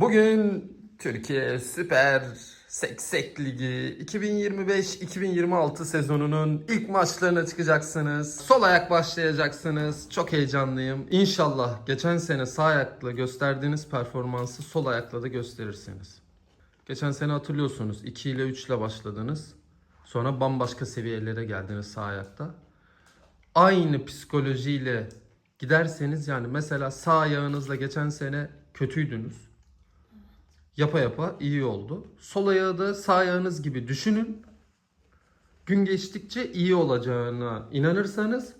Bugün Türkiye Süper Seksek Ligi 2025-2026 sezonunun ilk maçlarına çıkacaksınız. Sol ayak başlayacaksınız. Çok heyecanlıyım. İnşallah geçen sene sağ ayakla gösterdiğiniz performansı sol ayakla da gösterirsiniz. Geçen sene hatırlıyorsunuz 2 ile 3 ile başladınız. Sonra bambaşka seviyelere geldiniz sağ ayakta. Aynı psikolojiyle giderseniz yani mesela sağ ayağınızla geçen sene kötüydünüz. Yapa yapa iyi oldu. Sol ayağı da sağ ayağınız gibi düşünün. Gün geçtikçe iyi olacağına inanırsanız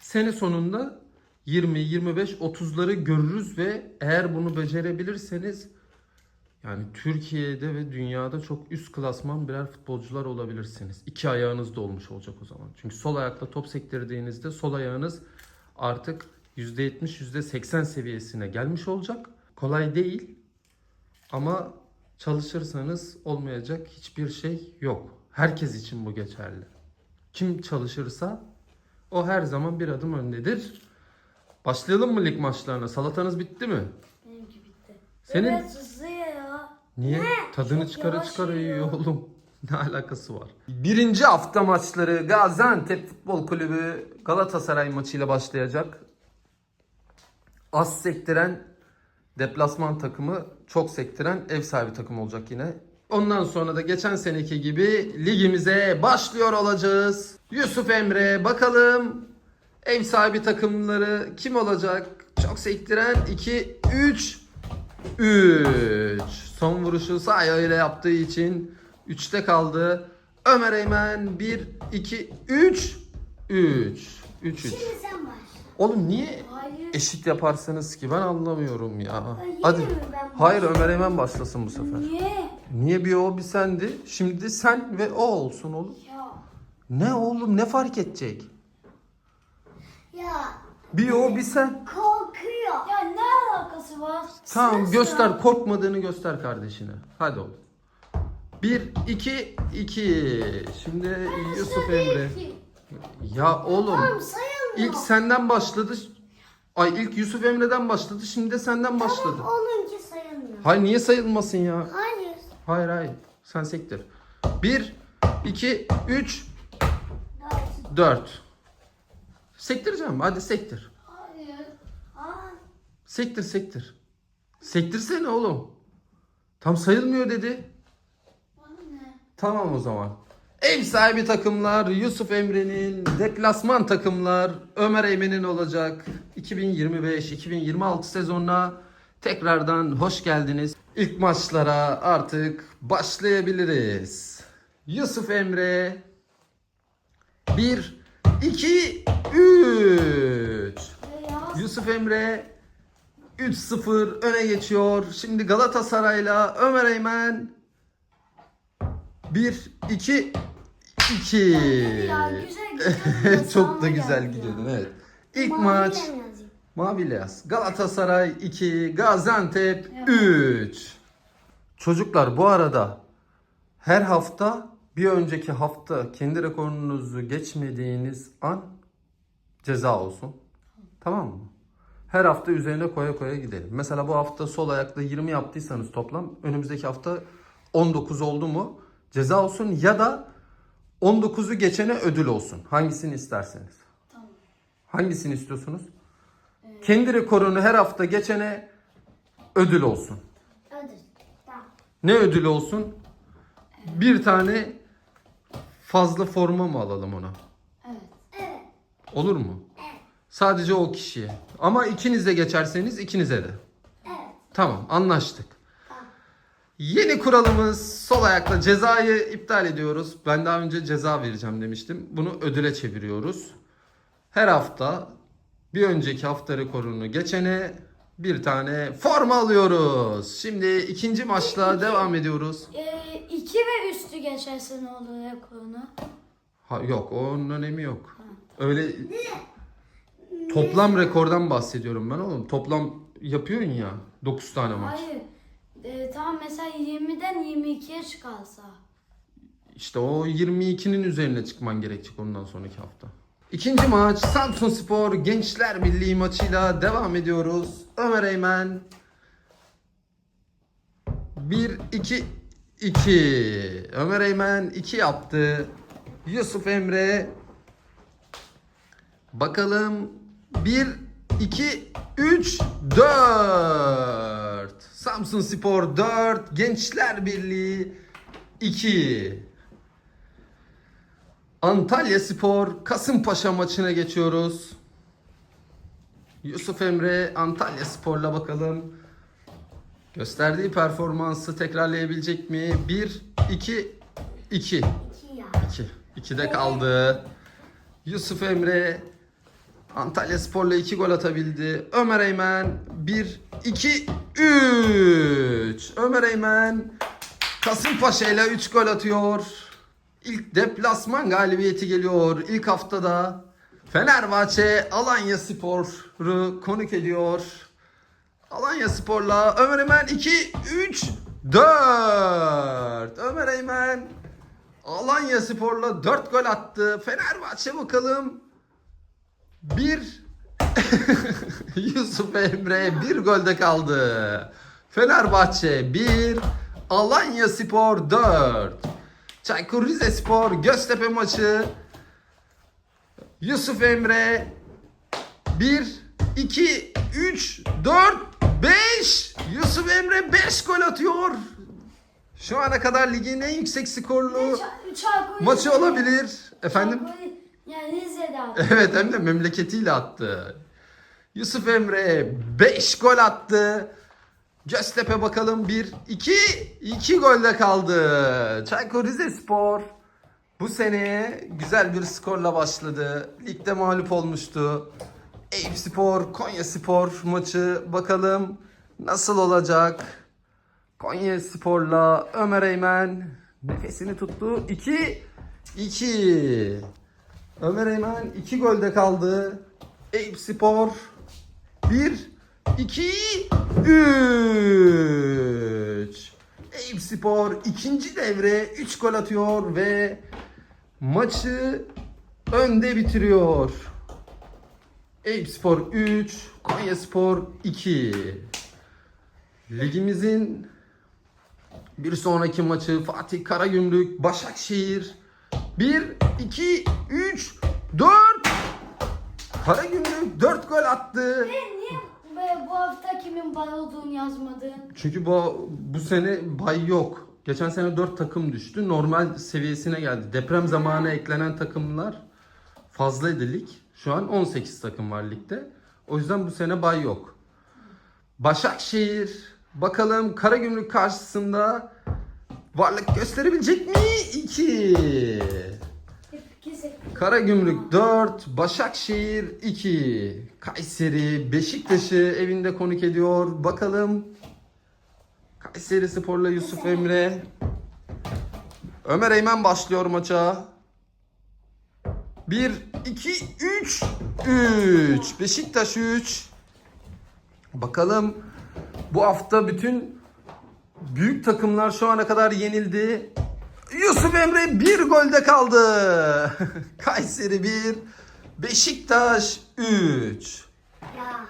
sene sonunda 20, 25, 30'ları görürüz ve eğer bunu becerebilirseniz yani Türkiye'de ve dünyada çok üst klasman birer futbolcular olabilirsiniz. İki ayağınız da olmuş olacak o zaman. Çünkü sol ayakla top sektirdiğinizde sol ayağınız artık %70, %80 seviyesine gelmiş olacak. Kolay değil ama çalışırsanız olmayacak hiçbir şey yok. Herkes için bu geçerli. Kim çalışırsa o her zaman bir adım öndedir. Başlayalım mı lig maçlarına? Salatanız bitti mi? Benimki bitti. Senin- Evet hızlı ya. Niye? Tadını Çok çıkara yavaş çıkara yiyor. yiyor oğlum. Ne alakası var? Birinci hafta maçları Gaziantep Futbol Kulübü Galatasaray maçıyla başlayacak. Az sektiren deplasman takımı, çok sektiren ev sahibi takım olacak yine. Ondan sonra da geçen seneki gibi ligimize başlıyor olacağız. Yusuf Emre bakalım ev sahibi takımları kim olacak? Çok sektiren 2 3 3. Son vuruşu sağ ayağıyla yaptığı için 3'te kaldı. Ömer Eymen 1 2 3 3 3 3. Şimdi sen başla. Oğlum niye Hayır. eşit yaparsınız ki ben anlamıyorum ya. Hayır, Hadi. Hayır Ömer Eymen başlasın bu sefer. Niye? Niye bir o bir sendi? Şimdi sen ve o olsun oğlum. Ya. Ne oğlum ne fark edecek? Ya. Bir o bir sen. Korkuyor. Ya ne alakası var? Tamam göster korkmadığını göster kardeşine. Hadi oğlum. 1 2 2. Şimdi Yusuf Emre. Ya oğlum Tamam sayılmıyor. İlk senden başladı. Ay ilk Yusuf Emre'den başladı. Şimdi de senden başladı. Tamam onunki sayılmıyor. Hayır niye sayılmasın ya? Hayır. Hayır hayır. Sen sektir. 1 2 3 Dört. 4. Sektireceğim. Hadi sektir. Hayır. Aa. Sektir sektir. Sektirsene oğlum. Tam sayılmıyor dedi. Bana ne? Tamam o zaman. Ev sahibi takımlar Yusuf Emre'nin, deplasman takımlar Ömer Eymen'in olacak. 2025-2026 sezonuna tekrardan hoş geldiniz. İlk maçlara artık başlayabiliriz. Yusuf Emre 1 2 3 Ya. Yusuf Emre 3-0 öne geçiyor. Şimdi Galatasaray'la Ömer Eymen 1 2 2 Ya güzel gidiyor. Çok da güzel gidiyordun evet. İlk Maviyle maç mi yazayım? Mavi yaz. Galatasaray 2, Gaziantep 3. Çocuklar bu arada her hafta bir önceki hafta kendi rekorunuzu geçmediğiniz an ceza olsun. Tamam mı? Her hafta üzerine koya koya gidelim. Mesela bu hafta sol ayakla 20 yaptıysanız toplam önümüzdeki hafta 19 oldu mu ceza olsun ya da 19'u geçene ödül olsun. Hangisini isterseniz. Tamam. Hangisini istiyorsunuz? Kendi rekorunu her hafta geçene ödül olsun. Ödül. Tamam. Ne ödül olsun? Bir tane fazla forma mı alalım ona? Evet. Evet. Olur mu? Sadece o kişiye. Ama ikiniz de geçerseniz ikinize de. Evet. Tamam anlaştık. Yeni kuralımız sol ayakla cezayı iptal ediyoruz. Ben daha önce ceza vereceğim demiştim. Bunu ödüle çeviriyoruz. Her hafta bir önceki hafta rekorunu geçene bir tane forma alıyoruz. Şimdi ikinci maçla devam ediyoruz. Ee, iki ve üstü geçerse ne olur rekorunu? Ha, yok onun önemi yok. Öyle toplam rekordan bahsediyorum ben oğlum. Toplam yapıyorsun ya 9 tane maç. Hayır. Ee, tamam mesela 20'den 22'ye çıkarsa. İşte o 22'nin üzerine çıkman gerekecek ondan sonraki hafta. İkinci maç Samsun Spor Gençler Birliği maçıyla devam ediyoruz. Ömer Eymen 1 2 2. Ömer Eymen 2 yaptı. Yusuf Emre Bakalım 1 2 3 4. Samsun Spor 4, Gençler Birliği 2. Antalya Spor Kasımpaşa maçına geçiyoruz. Yusuf Emre Antalya Spor'la bakalım. Gösterdiği performansı tekrarlayabilecek mi? 1 2 2 İki ya. 2. 2'de kaldı. Yusuf Emre Antalya Spor'la 2 gol atabildi. Ömer Eymen 1 2 3. Ömer Eymen Kasımpaşa ile 3 gol atıyor. İlk deplasman galibiyeti geliyor ilk haftada. Fenerbahçe Alanya Spor'u konuk ediyor. Alanya Spor'la Ömer Eymen 2 3 4. Ömer Eymen Alanya Spor'la 4 gol attı. Fenerbahçe bakalım. 1 Yusuf Emre bir golde kaldı. Fenerbahçe 1 Alanya Spor 4 Çaykur Rizespor Göztepe maçı Yusuf Emre 1 2 3 4 5 Yusuf Emre 5 gol atıyor. Şu ana kadar ligin en yüksek skorlu maçı olabilir. Efendim? Yani Rize'de abi. Evet hem de memleketiyle attı. Yusuf Emre 5 gol attı. Göztepe bakalım 1 2 2 golde kaldı. Çaykur Rizespor bu seneye güzel bir skorla başladı. Ligde mağlup olmuştu. Eyüp Spor, Konya Spor maçı bakalım nasıl olacak? Konya Spor'la Ömer Eymen nefesini tuttu. 2 2 Ömer Eymen 2 golde kaldı. Eyüp Spor 1 2 3 Eyüp Spor ikinci devre 3 gol atıyor ve maçı önde bitiriyor. Eyüp Spor 3, Konya Spor 2. Ligimizin bir sonraki maçı Fatih Karagümrük Başakşehir 1 2 3 4 Karagümrük 4 gol attı. E, Niye bu- bu hafta kimin bay olduğunu yazmadın? Çünkü bu bu sene bay yok. Geçen sene 4 takım düştü. Normal seviyesine geldi. Deprem zamanı eklenen takımlar fazlaydı lig. Şu an 18 takım var ligde. O yüzden bu sene bay yok. Başakşehir bakalım Karagümrük karşısında varlık gösterebilecek mi? 2. Hep ikisi. Karagümrük 4, Başakşehir 2. Kayseri Beşiktaş'ı evinde konuk ediyor. Bakalım Kayseri Spor'la Yusuf Emre. Ömer Eymen başlıyor maça. 1 2 3 3 Beşiktaş 3. Bakalım bu hafta bütün büyük takımlar şu ana kadar yenildi. Yusuf Emre bir golde kaldı. Kayseri 1, Beşiktaş 3. Ya.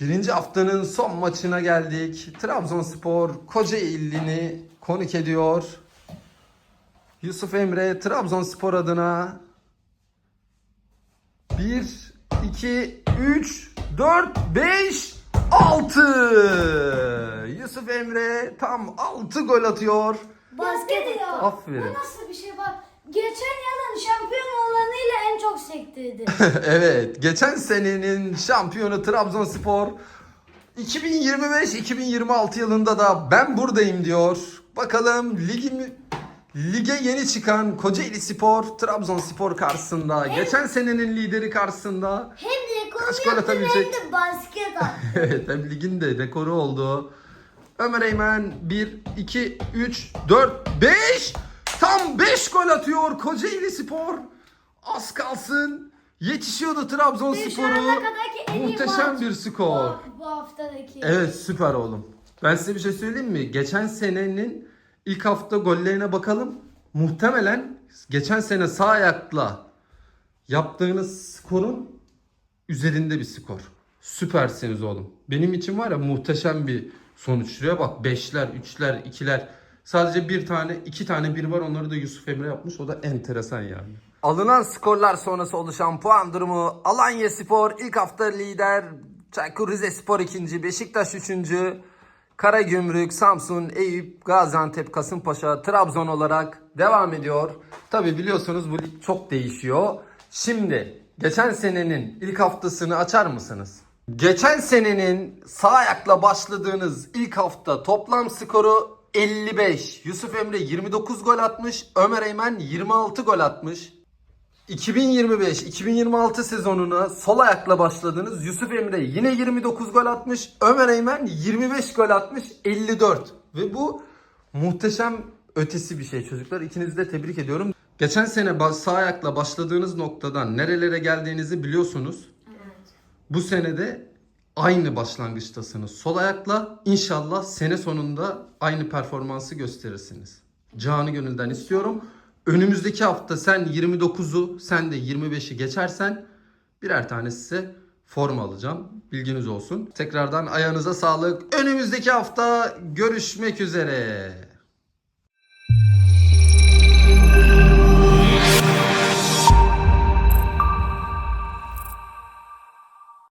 Birinci haftanın son maçına geldik. Trabzonspor Kocaeli'ni konuk ediyor. Yusuf Emre Trabzonspor adına 1, 2, 3, 4, 5, 6. Yusuf Emre tam 6 gol atıyor. Basket ya. Aferin. Bu nasıl bir şey bak. Geçen yılın şampiyon olanıyla en çok sektirdi. evet, geçen senenin şampiyonu Trabzonspor 2025-2026 yılında da ben buradayım diyor. Bakalım ligimi lige yeni çıkan Kocaeli Spor Trabzonspor karşısında, geçen senenin lideri karşısında hem de Kaç gol atabilecek? hem de basket evet hem ligin de rekoru oldu. Ömer Eymen 1, 2, 3, 4, 5 tam 5 gol atıyor Kocaeli Spor. Az kalsın yetişiyordu Trabzonspor'u. Muhteşem bir skor. Bu, bu haftadaki. Evet süper oğlum. Ben size bir şey söyleyeyim mi? Geçen senenin ilk hafta gollerine bakalım. Muhtemelen geçen sene sağ ayakla yaptığınız skorun üzerinde bir skor. Süpersiniz oğlum. Benim için var ya muhteşem bir sonuç. Şuraya bak 5'ler, 3'ler, 2'ler. Sadece bir tane, iki tane bir var. Onları da Yusuf Emre yapmış. O da enteresan yani. Alınan skorlar sonrası oluşan puan durumu Alanya Spor ilk hafta lider, Çaykur Rizespor ikinci, Beşiktaş üçüncü, Karagümrük, Samsun, Eyüp, Gaziantep, Kasımpaşa, Trabzon olarak devam ediyor. Tabi biliyorsunuz bu lig çok değişiyor. Şimdi geçen senenin ilk haftasını açar mısınız? Geçen senenin sağ ayakla başladığınız ilk hafta toplam skoru 55. Yusuf Emre 29 gol atmış. Ömer Eymen 26 gol atmış. 2025-2026 sezonuna sol ayakla başladınız. Yusuf Emre yine 29 gol atmış. Ömer Eymen 25 gol atmış. 54. Ve bu muhteşem ötesi bir şey çocuklar. İkinizi de tebrik ediyorum. Geçen sene sağ ayakla başladığınız noktadan nerelere geldiğinizi biliyorsunuz. Bu senede aynı başlangıçtasınız. Sol ayakla inşallah sene sonunda aynı performansı gösterirsiniz. Canı gönülden istiyorum. Önümüzdeki hafta sen 29'u sen de 25'i geçersen birer tane size forma alacağım. Bilginiz olsun. Tekrardan ayağınıza sağlık. Önümüzdeki hafta görüşmek üzere.